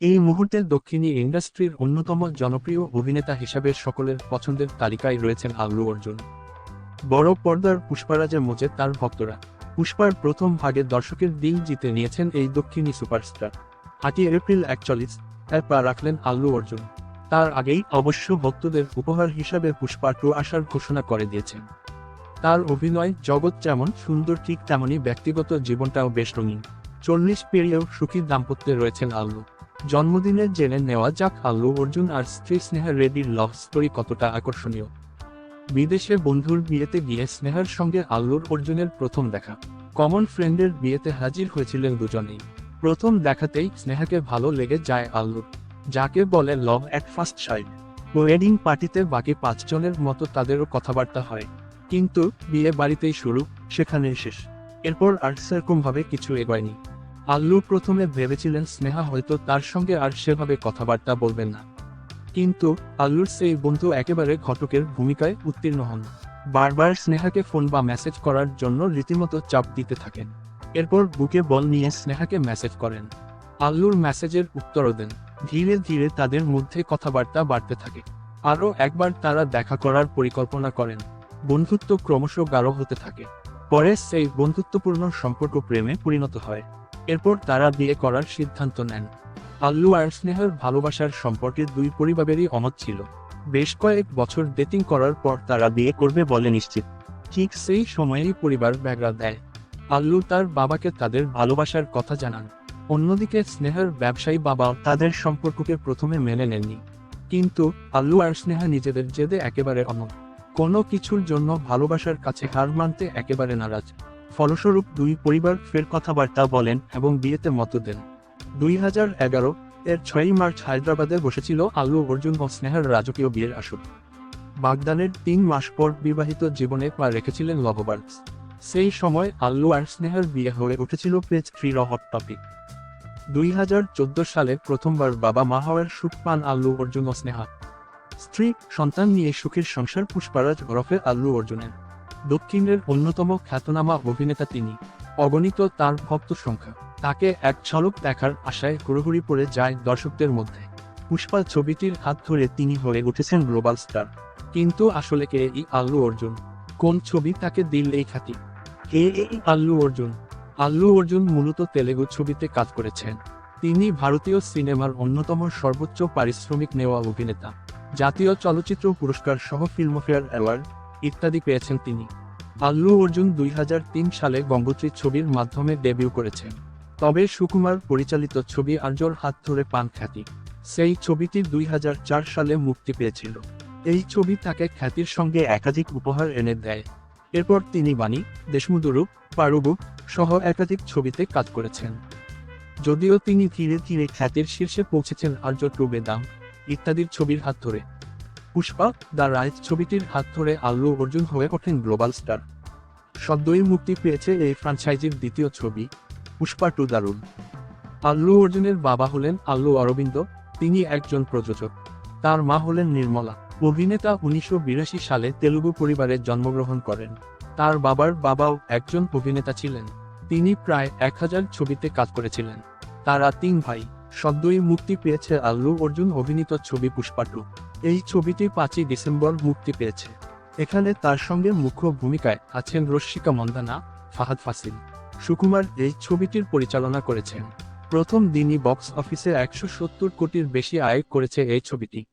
এই মুহূর্তে দক্ষিণী ইন্ডাস্ট্রির অন্যতম জনপ্রিয় অভিনেতা হিসাবে সকলের পছন্দের তালিকায় রয়েছেন আল্লু অর্জুন। বড় পর্দার পুষ্পারাজের মোজে তার ভক্তরা। পুষ্পার প্রথম ভাগে দর্শকের দিল জিতে নিয়েছেন এই দক্ষিণী সুপারস্টার। আটই এপ্রিল একচল্লিশ এর পা রাখলেন আল্লু অর্জুন। তার আগেই অবশ্য ভক্তদের উপহার হিসাবে পুষ্পা টু আসার ঘোষণা করে দিয়েছেন। তার অভিনয় জগৎ যেমন সুন্দর, ঠিক তেমনই ব্যক্তিগত জীবনটাও বেশ রঙিন। চল্লিশ পেরিয়েও সুখী দাম্পত্যে রয়েছেন আল্লু জন্মদিনে জেনে নেওয়া যাক আল্লু অর্জুন আর স্ত্রী স্নেহা রেড্ডির লাভ স্টোরি কতটা আকর্ষণীয়। বিদেশে বন্ধুর বিয়েতে গিয়ে স্নেহার সঙ্গে আল্লুর অর্জুনের প্রথম দেখা। কমন ফ্রেন্ডের বিয়েতে হাজির হয়েছিলেন দুজনেই। প্রথম দেখাতেই স্নেহাকে ভালো লেগে যায় আল্লুর। যাকে বলে love at first sight wedding পার্টিতে বাকি পাঁচজনের মতো তাদেরও কথাবার্তা হয়। কিন্তু বিয়ে বাড়িতেই শুরু, সেখানেই শেষ। এরপর আর সেরকমভাবে কিছু এগোয়নি। আল্লু প্রথমে ভেবেছিলেন স্নেহা হয়তো তার সঙ্গে আর সেভাবে কথাবার্তা বলবেন না। কিন্তু আল্লুর সেই বন্ধু একেবারে ঘটকের ভূমিকায় উত্তীর্ণ হন। বারবার স্নেহাকে ফোন বা মেসেজ করার জন্য রীতিমতো চাপ দিতে থাকেন। এরপর বুকে বল নিয়ে স্নেহাকে মেসেজ করেন। আল্লুর মেসেজের উত্তরও দেন। ধীরে ধীরে তাদের মধ্যে কথাবার্তা বাড়তে থাকে। আরও একবার তারা দেখা করার পরিকল্পনা করেন। বন্ধুত্ব ক্রমশ গাঢ় হতে থাকে। পরে সেই বন্ধুত্বপূর্ণ সম্পর্ক প্রেমে পরিণত হয়। এরপর তারা বিয়ে করার সিদ্ধান্ত নেন। আল্লু আর স্নেহার ভালোবাসার সম্পর্কে দুই পরিবারেরই অমত ছিল। বেশ কয়েক বছর ডেটিং করার পর তারা বিয়ে করবে বলে নিশ্চিত। ঠিক সেই সময়েই পরিবার ব্যাগরা দেয়। আল্লু তার বাবাকে তাদের ভালোবাসার কথা জানান। অন্যদিকে স্নেহার ব্যবসায়ী বাবা তাদের সম্পর্ককে প্রথমে মেনে নেননি। কিন্তু আল্লু আর স্নেহা নিজেদের জেদে একেবারে অন্য কোনো কিছুর জন্য ভালোবাসার কাছে হার মানতে একেবারে নারাজ। ফলস্বরূপ দুই পরিবার ফের কথাবার্তা বলেন এবং বিয়েতে মত দেন। দুই হাজার এগারো এর ছয়ই মার্চ হায়দ্রাবাদে বসেছিল আল্লু অর্জুন ও স্নেহার রাজকীয় বিয়ের আসর। বাগদানের তিন মাস পর বিবাহিত জীবনে পা রেখেছিলেন লভবার্স সেই সময় আল্লু আর স্নেহার বিয়ে হয়ে উঠেছিল পেজ থ্রি হট টপিক। দুই হাজার চোদ্দ সালে প্রথমবার বাবা মা হওয়ার সুখ পান আল্লু অর্জুন ও স্নেহা। স্ত্রী, সন্তান নিয়ে সুখের সংসার পুষ্পারাজ ওরফে আল্লু অর্জুনের। দক্ষিণের অন্যতম খ্যাতনামা অভিনেতা তিনি। অগণিত তার ভক্ত সংখ্যা। তাকে এক ঝলক দেখার আশায় হুড়োহুড়ি পড়ে যায় দর্শকদের মধ্যে। পুষ্পা ছবিটির হাত ধরে তিনি হয়ে উঠেছেন গ্লোবাল স্টার। কিন্তু আসলে কে এই আল্লু অর্জুন? কোন ছবি তাকে দিল এই খ্যাতি কে এই আল্লু অর্জুন? আল্লু অর্জুন মূলত তেলেগু ছবিতে কাজ করেছেন। তিনি ভারতীয় সিনেমার অন্যতম সর্বোচ্চ পারিশ্রমিক নেওয়া অভিনেতা। জাতীয় চলচ্চিত্র পুরস্কার সহ ফিল্মফেয়ার অ্যাওয়ার্ড ইত্যাদি পেয়েছেন তিনি। আল্লু অর্জুন দুই সালে গঙ্গোত্রী ছবির মাধ্যমে ডেবিউ করেছেন। তবে সুকুমার পরিচালিত ছবি আর্যর হাত ধরে পান খ্যাতি। সেই ছবিটি দুই সালে মুক্তি পেয়েছিল। এই ছবি তাকে খ্যাতির সঙ্গে একাধিক উপহার এনে দেয়। এরপর তিনি বাণী দেশমুদুরু পারুবু সহ একাধিক ছবিতে কাজ করেছেন। যদিও তিনি ধীরে ধীরে খ্যাতির শীর্ষে পৌঁছেছেন আর্য টু বেদাম ইত্যাদির ছবির হাত ধরে। পুষ্পা, দ্য রাইট ছবিটির হাত ধরে আল্লু অর্জুন হয়ে ওঠেন গ্লোবাল স্টার। সদ্যই মুক্তি পেয়েছে এই ফ্রাঞ্চাইজির দ্বিতীয় ছবি, পুষ্পা টু দারুণ আল্লু অর্জুনের বাবা হলেন আল্লু অরবিন্দ, তিনি একজন প্রযোজক। তার মা হলেন নির্মলা। অভিনেতা উনিশশো বিরাশি সালে তেলুগু পরিবারে জন্মগ্রহণ করেন। তার বাবার বাবাও একজন অভিনেতা ছিলেন। তিনি প্রায় এক হাজার ছবিতে কাজ করেছিলেন। তারা তিন ভাই। সদ্যই মুক্তি পেয়েছে আল্লু অর্জুন অভিনীত ছবি পুষ্পা টু। এই ছবিটি পাঁচই ডিসেম্বর মুক্তি পেয়েছে। এখানে তার সঙ্গে মুখ্য ভূমিকায় আছেন রশ্মিকা মন্দানা, ফাহাদ ফাসিল। সুকুমার এই ছবিটির পরিচালনা করেছেন। প্রথম দিনই বক্স অফিসে একশো সত্তর কোটির বেশি আয় করেছে এই ছবিটি।